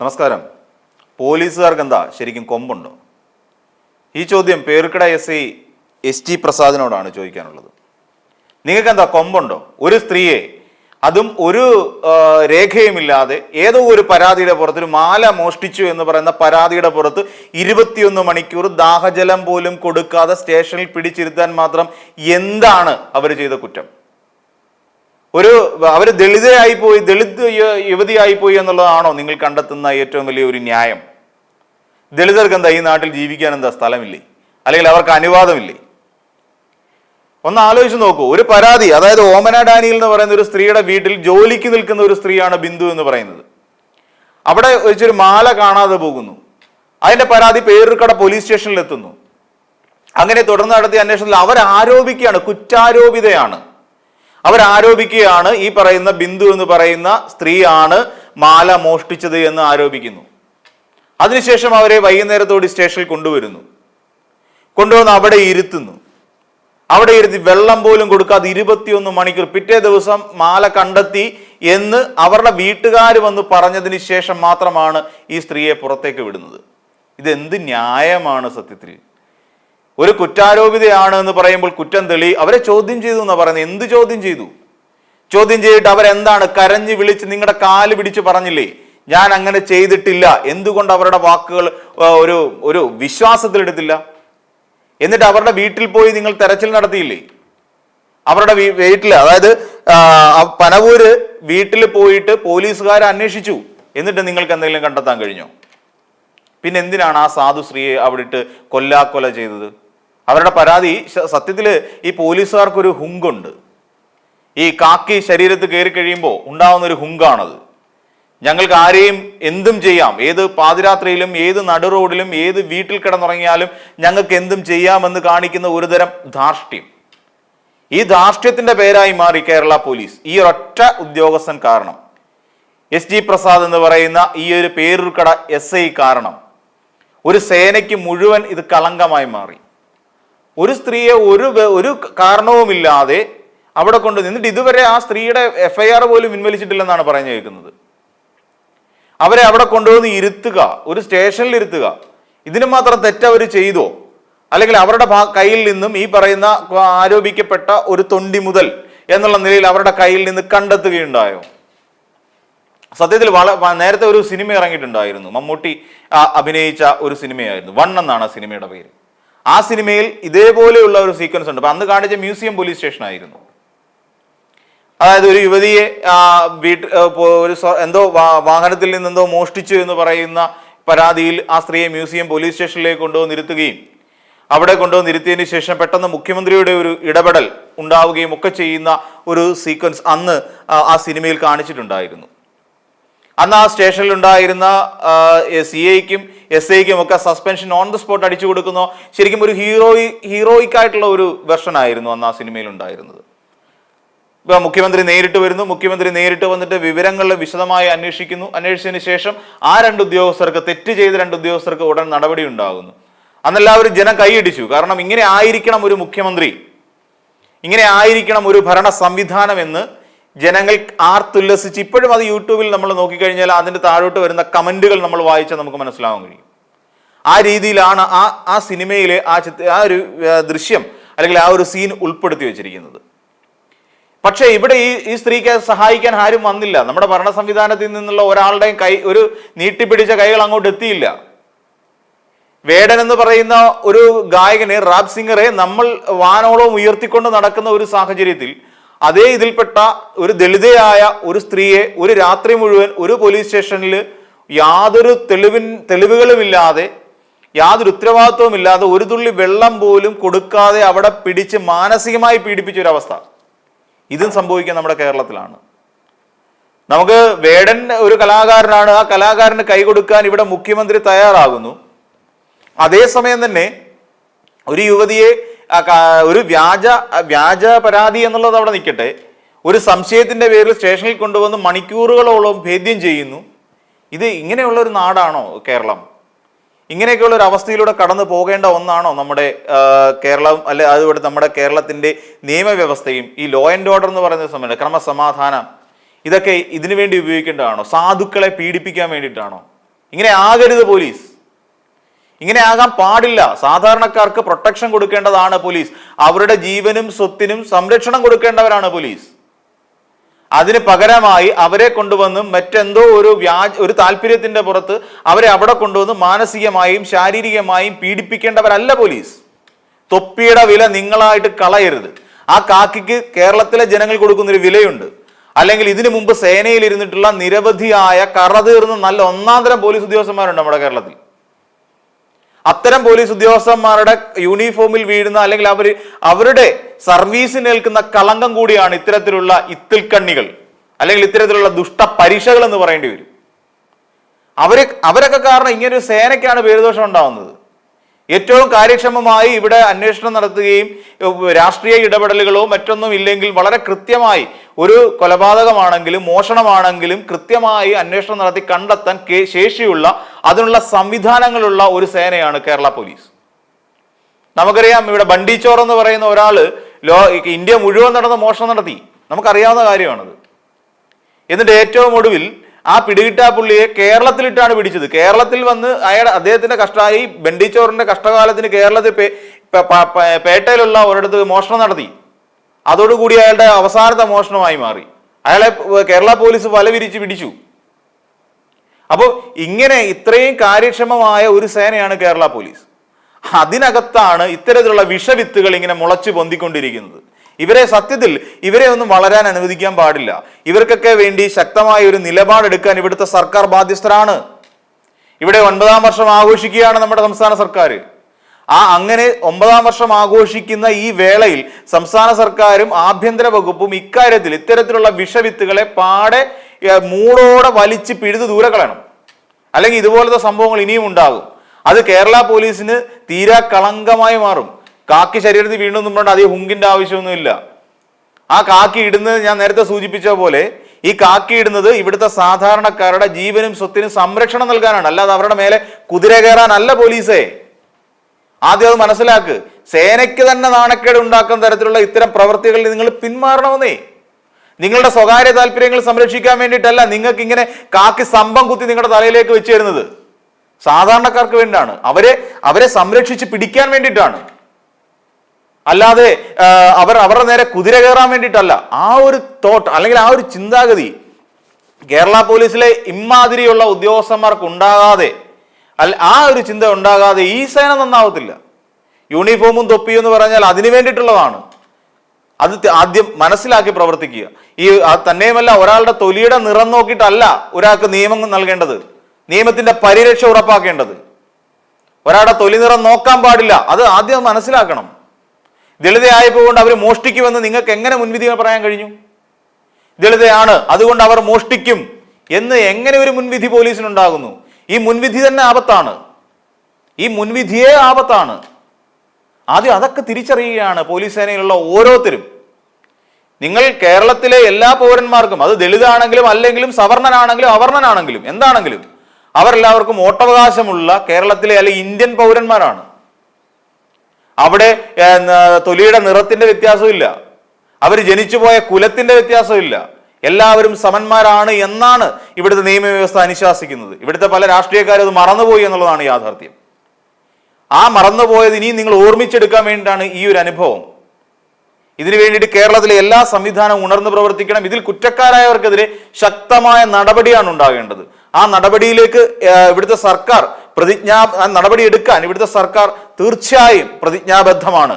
നമസ്കാരം. പോലീസുകാർക്ക് എന്താ ശരിക്കും കൊമ്പുണ്ടോ? ഈ ചോദ്യം പേർക്കിട എസ് ഐ എസ് ടി പ്രസാദിനോടാണ് ചോദിക്കാനുള്ളത്. നിങ്ങൾക്ക് എന്താ കൊമ്പുണ്ടോ? ഒരു സ്ത്രീയെ അതും ഒരു രേഖയുമില്ലാതെ ഏതോ ഒരു പരാതിയുടെ പുറത്ത് ഒരു മാല മോഷ്ടിച്ചു എന്ന് പറയുന്ന പരാതിയുടെ പുറത്ത് ഇരുപത്തിയൊന്ന് മണിക്കൂർ ദാഹജലം പോലും കൊടുക്കാതെ സ്റ്റേഷനിൽ പിടിച്ചിരുത്താൻ മാത്രം എന്താണ് അവർ ചെയ്ത കുറ്റം? ഒരു അവർ ദളിതയായി പോയി ദളിത് യുവതിയായി പോയി എന്നുള്ളതാണോ നിങ്ങൾ കണ്ടെത്തുന്ന ഏറ്റവും വലിയ ഒരു ന്യായം? ദളിതർക്ക് എന്താ ഈ നാട്ടിൽ ജീവിക്കാൻ എന്താ സ്ഥലമില്ലേ? അല്ലെങ്കിൽ അവർക്ക് അനുവാദമില്ലേ? ഒന്ന് ആലോചിച്ച് നോക്കൂ ഒരു പരാതി അതായത് ഓമന ഡാനിയിൽ എന്ന് പറയുന്ന ഒരു സ്ത്രീയുടെ വീട്ടിൽ ജോലിക്ക് നിൽക്കുന്ന ഒരു സ്ത്രീയാണ് ബിന്ദു എന്ന് പറയുന്നത്. അവിടെ വെച്ചൊരു മാല കാണാതെ പോകുന്നു. അതിന്റെ പരാതി പേരൂർക്കട പോലീസ് സ്റ്റേഷനിൽ എത്തുന്നു അങ്ങനെ തുടർന്ന് നടത്തിയ അന്വേഷണത്തിൽ അവർ ആരോപിക്കുകയാണ് കുറ്റാരോപിതയാണ്. അവർ ആരോപിക്കുകയാണ് ഈ പറയുന്ന ബിന്ദു എന്ന് പറയുന്ന സ്ത്രീയാണ് മാല മോഷ്ടിച്ചത് എന്ന് ആരോപിക്കുന്നു. അതിനുശേഷം അവരെ വൈകുന്നേരത്തോടെ സ്റ്റേഷനിൽ കൊണ്ടുവരുന്നു. കൊണ്ടുവന്ന് അവിടെ ഇരുത്തുന്നു. അവിടെ ഇരുത്തി വെള്ളം പോലും കൊടുക്കാതെ ഇരുപത്തിയൊന്ന് മണിക്കൂർ പിറ്റേ ദിവസം മാല കണ്ടെത്തി എന്ന് അവരുടെ വീട്ടുകാർ വന്ന് പറഞ്ഞതിന് ശേഷം മാത്രമാണ് ഈ സ്ത്രീയെ പുറത്തേക്ക് വിടുന്നത്. ഇതെന്ത് ന്യായമാണ് സത്യത്തിൽ? ഒരു കുറ്റാരോപിതയാണ് എന്ന് പറയുമ്പോൾ കുറ്റം തെളി അവരെ ചോദ്യം ചെയ്തു എന്നാ പറയുന്നത്. എന്ത് ചോദ്യം ചെയ്തു? ചോദ്യം ചെയ്തിട്ട് അവരെന്താണ് കരഞ്ഞു വിളിച്ച് നിങ്ങളുടെ കാൽ പിടിച്ച് പറഞ്ഞില്ലേ? ഞാൻ അങ്ങനെ ചെയ്തിട്ടില്ല. എന്തുകൊണ്ട് അവരുടെ വാക്കുകൾ ഒരു ഒരു വിശ്വാസത്തിലെടുത്തില്ല എന്നിട്ട് അവരുടെ വീട്ടിൽ പോയി നിങ്ങൾ തെരച്ചിൽ നടത്തിയില്ലേ? അവരുടെ വീട്ടിൽ അതായത് പനവൂര് വീട്ടിൽ പോയിട്ട് പോലീസുകാരെ അന്വേഷിച്ചു. എന്നിട്ട് നിങ്ങൾക്ക് എന്തെങ്കിലും കണ്ടെത്താൻ കഴിഞ്ഞോ? പിന്നെ എന്തിനാണ് ആ സാധു സ്ത്രീയെ അവിടെ ഇട്ട് കൊല്ലാക്കൊല ചെയ്തത്? അവരുടെ പരാതി സത്യത്തിൽ ഈ പോലീസുകാർക്കൊരു ഹുങ്കുണ്ട്. ഈ കാക്കി ശരീരത്ത് കയറി കഴിയുമ്പോൾ ഉണ്ടാവുന്ന ഒരു ഹുങ്കാണത്. ഞങ്ങൾക്ക് ആരെയും എന്തും ചെയ്യാം. ഏത് പാതിരാത്രിയിലും ഏത് നടു റോഡിലും ഏത് വീട്ടിൽ കിടന്നുറങ്ങിയാലും ഞങ്ങൾക്ക് എന്തും ചെയ്യാമെന്ന് കാണിക്കുന്ന ഒരുതരം ധാർഷ്ട്യം. ഈ ധാർഷ്ട്യത്തിന്റെ പേരായി മാറി കേരള പോലീസ്. ഈ ഒരൊറ്റ ഉദ്യോഗസ്ഥൻ കാരണം. എസ് ജി പ്രസാദ് എന്ന് പറയുന്ന ഈ ഒരു പേരൂർക്കട എസ് ഐ കാരണം. ഒരു സേനയ്ക്ക് മുഴുവൻ ഇത് കളങ്കമായി മാറി. ഒരു സ്ത്രീയെ ഒരു ഒരു കാരണവുമില്ലാതെ അവിടെ കൊണ്ട് നിന്നിട്ട് ഇതുവരെ ആ സ്ത്രീയുടെ എഫ് ഐ ആർ പോലും പിൻവലിച്ചിട്ടില്ലെന്നാണ് പറഞ്ഞു കേൾക്കുന്നത്. അവരെ അവിടെ കൊണ്ടുവന്ന് ഇരുത്തുക ഒരു സ്റ്റേഷനിൽ ഇരുത്തുക. ഇതിന് മാത്രം തെറ്റവർ ചെയ്തോ? അല്ലെങ്കിൽ അവരുടെ കയ്യിൽ നിന്നും ഈ പറയുന്ന ആരോപിക്കപ്പെട്ട ഒരു തൊണ്ടി മുതൽ എന്നുള്ള നിലയിൽ അവരുടെ കയ്യിൽ നിന്ന് കണ്ടെത്തുകയുണ്ടായോ? സത്യത്തിൽ വള നേരത്തെ ഒരു സിനിമ ഇറങ്ങിയിട്ടുണ്ടായിരുന്നു. മമ്മൂട്ടി അഭിനയിച്ച ഒരു സിനിമയായിരുന്നു. വൺ എന്നാണ് ആ സിനിമയുടെ പേര്. ആ സിനിമയിൽ ഇതേപോലെയുള്ള ഒരു സീക്വൻസ് ഉണ്ട്. അന്ന് കാണിച്ച മ്യൂസിയം പോലീസ് സ്റ്റേഷൻ ആയിരുന്നു അതായത് ഒരു യുവതിയെ വീട്ടിൽ വീട്ട് ഒരു എന്തോ വാഹനത്തിൽ നിന്ന് എന്തോ മോഷ്ടിച്ചു എന്ന് പറയുന്ന പരാതിയിൽ ആ സ്ത്രീയെ മ്യൂസിയം പോലീസ് സ്റ്റേഷനിലേക്ക് കൊണ്ടുവന്ന് ഇരുത്തുകയും അവിടെ കൊണ്ടുവന്ന് ഇരുത്തിയതിന് ശേഷം പെട്ടെന്ന് മുഖ്യമന്ത്രിയുടെ ഒരു ഇടപെടൽ ഉണ്ടാവുകയും ഒക്കെ ചെയ്യുന്ന ഒരു സീക്വൻസ് അന്ന് ആ, സിനിമയിൽ കാണിച്ചിട്ടുണ്ടായിരുന്നു. അന്ന് ആ സ്റ്റേഷനിൽ ഉണ്ടായിരുന്ന സി ഐക്കും എസ് ഐക്കും ഒക്കെ സസ്പെൻഷൻ ഓൺ ദ സ്പോട്ട് അടിച്ചു കൊടുക്കുന്നു. ശരിക്കും ഒരു ഹീറോയി ഹീറോയിക് ആയിട്ടുള്ള ഒരു വെർഷൻ ആയിരുന്നു അന്ന് ആ സിനിമയിൽ ഉണ്ടായിരുന്നത് ഇപ്പൊ മുഖ്യമന്ത്രി നേരിട്ട് വരുന്നു. മുഖ്യമന്ത്രി നേരിട്ട് വന്നിട്ട് വിവരങ്ങൾ വിശദമായി അന്വേഷിക്കുന്നു. അന്വേഷിച്ചതിന് ശേഷം ആ രണ്ട് ഉദ്യോഗസ്ഥർക്ക് തെറ്റ് ചെയ്ത രണ്ട് ഉദ്യോഗസ്ഥർക്ക് ഉടൻ നടപടി ഉണ്ടാകുന്നു. അന്നെല്ലാവരും ജനം കൈയടിച്ചു. കാരണം ഇങ്ങനെ ആയിരിക്കണം ഒരു മുഖ്യമന്ത്രി. ഇങ്ങനെ ആയിരിക്കണം ഒരു ഭരണ സംവിധാനം എന്ന് ജനങ്ങൾ ആർത്തുല്ലസിച്ച് ഇപ്പോഴും അത് യൂട്യൂബിൽ നമ്മൾ നോക്കിക്കഴിഞ്ഞാൽ അതിന്റെ താഴോട്ട് വരുന്ന കമന്റുകൾ നമ്മൾ വായിച്ചാൽ നമുക്ക് മനസ്സിലാവാൻ കഴിയും. ആ രീതിയിലാണ് ആ ആ സിനിമയിലെ ആ ചിത്ര ആ ഒരു ദൃശ്യം അല്ലെങ്കിൽ ആ ഒരു സീൻ ഉൾപ്പെടുത്തി വെച്ചിരിക്കുന്നത്. പക്ഷേ ഇവിടെ ഈ ഈ സ്ത്രീക്ക് സഹായിക്കാൻ ആരും വന്നില്ല. നമ്മുടെ ഭരണ സംവിധാനത്തിൽ നിന്നുള്ള ഒരാളുടെയും കൈ ഒരു നീട്ടിപ്പിടിച്ച കൈകൾ അങ്ങോട്ട് എത്തിയില്ല. വേടൻ എന്ന് പറയുന്ന ഒരു ഗായകനെ റാപ്പ് സിംഗറെ നമ്മൾ വാനോളം ഉയർത്തിക്കൊണ്ട് നടക്കുന്ന ഒരു സാഹചര്യത്തിൽ അതേ ഇതിൽപ്പെട്ട ഒരു ദളിതയായ ഒരു സ്ത്രീയെ ഒരു രാത്രി മുഴുവൻ ഒരു പോലീസ് സ്റ്റേഷനിൽ യാതൊരു തെളിവിൻ തെളിവുകളുമില്ലാതെ യാതൊരു ഉത്തരവാദിത്വവും ഇല്ലാതെ ഒരു തുള്ളി വെള്ളം പോലും കൊടുക്കാതെ അവിടെ പിടിച്ച് മാനസികമായി പീഡിപ്പിച്ച ഒരവസ്ഥ ഇതും സംഭവിക്കുക നമ്മുടെ കേരളത്തിലാണ്. നമുക്ക് വേടൻ ഒരു കലാകാരനാണ് ആ കലാകാരന് കൈ കൊടുക്കാൻ ഇവിടെ മുഖ്യമന്ത്രി തയ്യാറാകുന്നു. അതേസമയം തന്നെ ഒരു യുവതിയെ ഒരു വ്യാജ വ്യാജ പരാതി എന്നുള്ളത് അവിടെ നിൽക്കട്ടെ. ഒരു സംശയത്തിന്റെ പേരിൽ സ്റ്റേഷനിൽ കൊണ്ടുവന്ന് മണിക്കൂറുകളോളം ഭേദ്യം ചെയ്യുന്നു. ഇത് ഇങ്ങനെയുള്ള ഒരു നാടാണോ കേരളം? ഇങ്ങനെയൊക്കെയുള്ള ഒരു അവസ്ഥയിലൂടെ കടന്നു പോകേണ്ട ഒന്നാണോ നമ്മുടെ കേരളം അല്ലെ അതുപോലെ നമ്മുടെ കേരളത്തിന്റെ നിയമവ്യവസ്ഥയും ഈ ലോ ആൻഡ് ഓർഡർ എന്ന് പറയുന്ന സമയത്ത് ക്രമസമാധാനം? ഇതൊക്കെ ഇതിനു വേണ്ടി ഉപയോഗിക്കേണ്ടതാണോ? സാധുക്കളെ പീഡിപ്പിക്കാൻ വേണ്ടിയിട്ടാണോ? ഇങ്ങനെ ആകരുത് പോലീസ്. ഇങ്ങനെ ആകാൻ പാടില്ല. സാധാരണക്കാർക്ക് പ്രൊട്ടക്ഷൻ കൊടുക്കേണ്ടതാണ് പോലീസ് അവരുടെ ജീവനും സ്വത്തിനും സംരക്ഷണം കൊടുക്കേണ്ടവരാണ് പോലീസ് അതിന് പകരമായി അവരെ കൊണ്ടുവന്ന് മറ്റെന്തോ ഒരു വ്യാജ ഒരു താല്പര്യത്തിന്റെ പുറത്ത് അവരെ അവിടെ കൊണ്ടുവന്ന് മാനസികമായും ശാരീരികമായും പീഡിപ്പിക്കേണ്ടവരല്ല പോലീസ് തൊപ്പിയുടെ വില നിങ്ങളായിട്ട് കളയരുത്. ആ കാക്കിക്ക് കേരളത്തിലെ ജനങ്ങൾ കൊടുക്കുന്നൊരു വിലയുണ്ട്. അല്ലെങ്കിൽ ഇതിനു മുമ്പ് സേനയിൽ ഇരുന്നിട്ടുള്ള നിരവധിയായ കറതീർന്ന നല്ല ഒന്നാം തരം പോലീസ് ഉദ്യോഗസ്ഥന്മാരുണ്ട് നമ്മുടെ കേരളത്തിൽ. അത്തരം പോലീസ് ഉദ്യോഗസ്ഥന്മാരുടെ യൂണിഫോമിൽ വീഴുന്ന അല്ലെങ്കിൽ അവർ അവരുടെ സർവീസിന് ഏൽക്കുന്ന കളങ്കം കൂടിയാണ് ഇത്തരത്തിലുള്ള ഇത്തിൽക്കണ്ണികൾ. അല്ലെങ്കിൽ ഇത്തരത്തിലുള്ള ദുഷ്ട പരീക്ഷകൾ എന്ന് പറയേണ്ടി വരും. അവരെ അവരൊക്കെ കാരണം ഇങ്ങനൊരു സേനയ്ക്കാണ് പേരുദോഷം ഉണ്ടാവുന്നത്. ഏറ്റവും കാര്യക്ഷമമായി ഇവിടെ അന്വേഷണം നടത്തുകയും രാഷ്ട്രീയ ഇടപെടലുകളോ മറ്റൊന്നും ഇല്ലെങ്കിൽ വളരെ കൃത്യമായി ഒരു കൊലപാതകമാണെങ്കിലും മോഷണമാണെങ്കിലും കൃത്യമായി അന്വേഷണം നടത്തി കണ്ടെത്താൻ ശേഷിയുള്ള അതിനുള്ള സംവിധാനങ്ങളുള്ള ഒരു സേനയാണ് കേരള പോലീസ്. നമുക്കറിയാം ഇവിടെ ബണ്ടിച്ചോർ എന്ന് പറയുന്ന ഒരാൾ ലോ ഇന്ത്യ മുഴുവൻ നടന്ന മോഷണം നടത്തി. നമുക്കറിയാവുന്ന കാര്യമാണത്. എന്നിട്ട് ഏറ്റവും ഒടുവിൽ ആ പിടികിട്ടാ പുള്ളിയെ കേരളത്തിലിട്ടാണ് പിടിച്ചത്. കേരളത്തിൽ വന്ന് അയാൾ അദ്ദേഹത്തിന്റെ കഷ്ടമായി ബണ്ടിച്ചോറിന്റെ കഷ്ടകാലത്തിന് കേരളത്തിൽ പേട്ടയിലുള്ള ഒരിടത്ത് മോഷണം നടത്തി. അതോടുകൂടി അയാളുടെ അവസാനത്തെ മോഷണമായി മാറി. അയാളെ കേരള പോലീസ് വല വിരിച്ച് പിടിച്ചു. അപ്പോൾ ഇങ്ങനെ ഇത്രയും കാര്യക്ഷമമായ ഒരു സേനയാണ് കേരള പോലീസ്. അതിനകത്താണ് ഇത്തരത്തിലുള്ള വിഷവിത്തുകൾ ഇങ്ങനെ മുളച്ചു പൊന്തിക്കൊണ്ടിരിക്കുന്നത്. ഇവരെ സത്യത്തിൽ ഇവരെ ഒന്നും വളരാൻ അനുവദിക്കാൻ പാടില്ല. ഇവർക്കൊക്കെ വേണ്ടി ശക്തമായ ഒരു നിലപാടെടുക്കാൻ ഇവിടുത്തെ സർക്കാർ ബാധ്യസ്ഥരാണ്. ഇവിടെ ഒൻപതാം വർഷം ആഘോഷിക്കുകയാണ് നമ്മുടെ സംസ്ഥാന സർക്കാർ. ആ അങ്ങനെ ഒമ്പതാം വർഷം ആഘോഷിക്കുന്ന ഈ വേളയിൽ സംസ്ഥാന സർക്കാരും ആഭ്യന്തര വകുപ്പും ഇക്കാര്യത്തിൽ ഇത്തരത്തിലുള്ള വിഷവിത്തുകളെ പാടെ മൂടോടെ വലിച്ച് പിഴുത് ദൂരെ കളയണം. അല്ലെങ്കിൽ ഇതുപോലത്തെ സംഭവങ്ങൾ ഇനിയും ഉണ്ടാകും. അത് കേരള പോലീസിന് തീരാ കളങ്കമായി മാറും. കാക്കി ശരീരത്തിൽ വീണു പറഞ്ഞാൽ അധികം ഹുങ്കിന്റെ ആവശ്യമൊന്നുമില്ല. ആ കാക്കി ഇടുന്നത് ഞാൻ നേരത്തെ സൂചിപ്പിച്ച പോലെ ഈ കാക്കി ഇടുന്നത് ഇവിടുത്തെ സാധാരണക്കാരുടെ ജീവനും സ്വത്തിനും സംരക്ഷണം നൽകാനാണ്. അല്ലാതെ അവരുടെ മേലെ കുതിര കയറാനല്ല പോലീസേ. ആദ്യം അത് മനസ്സിലാക്ക്. സേനയ്ക്ക് തന്നെ നാണക്കേട് ഉണ്ടാക്കുന്ന തരത്തിലുള്ള ഇത്തരം പ്രവൃത്തികളിൽ നിങ്ങൾ പിന്മാറണമെന്നേ. നിങ്ങളുടെ സ്വകാര്യ താല്പര്യങ്ങൾ സംരക്ഷിക്കാൻ വേണ്ടിയിട്ടല്ല നിങ്ങൾക്ക് ഇങ്ങനെ കാക്കി സ്തംഭം കുത്തി നിങ്ങളുടെ തലയിലേക്ക് വെച്ചു തരുന്നത്. സാധാരണക്കാർക്ക് വേണ്ടിയാണ്. അവരെ അവരെ സംരക്ഷിച്ച് പിടിക്കാൻ വേണ്ടിയിട്ടാണ്. അല്ലാതെ അവർ അവരുടെ നേരെ കുതിര കയറാൻ വേണ്ടിയിട്ടല്ല. ആ ഒരു തോട്ട് അല്ലെങ്കിൽ ആ ഒരു ചിന്താഗതി കേരള പോലീസിലെ ഇമ്മാതിരിയുള്ള ഉദ്യോഗസ്ഥന്മാർക്ക് ഉണ്ടാകാതെ അല്ല ആ ഒരു ചിന്ത ഉണ്ടാകാതെ ഈ സേന നന്നാവത്തില്ല. യൂണിഫോമും തൊപ്പിയും എന്ന് പറഞ്ഞാൽ അതിനു വേണ്ടിയിട്ടുള്ളതാണ്. അത് ആദ്യം മനസ്സിലാക്കി പ്രവർത്തിക്കുക. ഈ തന്നെയുമല്ല ഒരാളുടെ തൊലിയുടെ നിറം നോക്കിയിട്ടല്ല ഒരാൾക്ക് നിയമം നൽകേണ്ടത്. നിയമത്തിന്റെ പരിരക്ഷ ഉറപ്പാക്കേണ്ടത്. ഒരാളുടെ തൊലി നിറം നോക്കാൻ പാടില്ല. അത് ആദ്യം മനസ്സിലാക്കണം. ദളിതയായപ്പോൾ കൊണ്ട് അവർ മോഷ്ടിക്കുമെന്ന് നിങ്ങൾക്ക് എങ്ങനെ മുൻവിധി പറയാൻ കഴിഞ്ഞു? ദളിതയാണ് അതുകൊണ്ട് അവർ മോഷ്ടിക്കും എന്ന് എങ്ങനെ ഒരു മുൻവിധി പോലീസിനുണ്ടാകുന്നു? ഈ മുൻവിധി തന്നെ ആപത്താണ്. ഈ മുൻവിധിയെ ആപത്താണ്. ആദ്യം അതൊക്കെ തിരിച്ചറിയുകയാണ് പോലീസ് സേനയിലുള്ള ഓരോരുത്തരും. നിങ്ങൾ കേരളത്തിലെ എല്ലാ പൗരന്മാർക്കും അത് ദളിതാണെങ്കിലും അല്ലെങ്കിലും സവർണനാണെങ്കിലും അവർണനാണെങ്കിലും എന്താണെങ്കിലും അവരെല്ലാവർക്കും വോട്ടവകാശമുള്ള കേരളത്തിലെ അല്ലെങ്കിൽ ഇന്ത്യൻ പൗരന്മാരാണ്. അവിടെ തൊലിയുടെ നിറത്തിന്റെ വ്യത്യാസമില്ല അവർ ജനിച്ചുപോയ കുലത്തിന്റെ വ്യത്യാസമില്ല എല്ലാവരും സമന്മാരാണ് എന്നാണ് ഇവിടുത്തെ നിയമവ്യവസ്ഥ അനുശാസിക്കുന്നത്. ഇവിടുത്തെ പല രാഷ്ട്രീയക്കാരും അത് മറന്നുപോയി എന്നുള്ളതാണ് യാഥാർത്ഥ്യം. ആ മറന്നുപോയത് ഇനിയും നിങ്ങൾ ഓർമ്മിച്ചെടുക്കാൻ വേണ്ടിയിട്ടാണ് ഈ ഒരു അനുഭവം. ഇതിനു വേണ്ടിയിട്ട് കേരളത്തിലെ എല്ലാ സംവിധാനവും ഉണർന്നു പ്രവർത്തിക്കണം. ഇതിൽ കുറ്റക്കാരായവർക്കെതിരെ ശക്തമായ നടപടിയാണ് ഉണ്ടാകേണ്ടത്. ആ നടപടിയിലേക്ക് ഇവിടുത്തെ സർക്കാർ പ്രതിജ്ഞാ ആ നടപടി എടുക്കാൻ ഇവിടുത്തെ സർക്കാർ തീർച്ചയായും പ്രതിജ്ഞാബദ്ധമാണ്.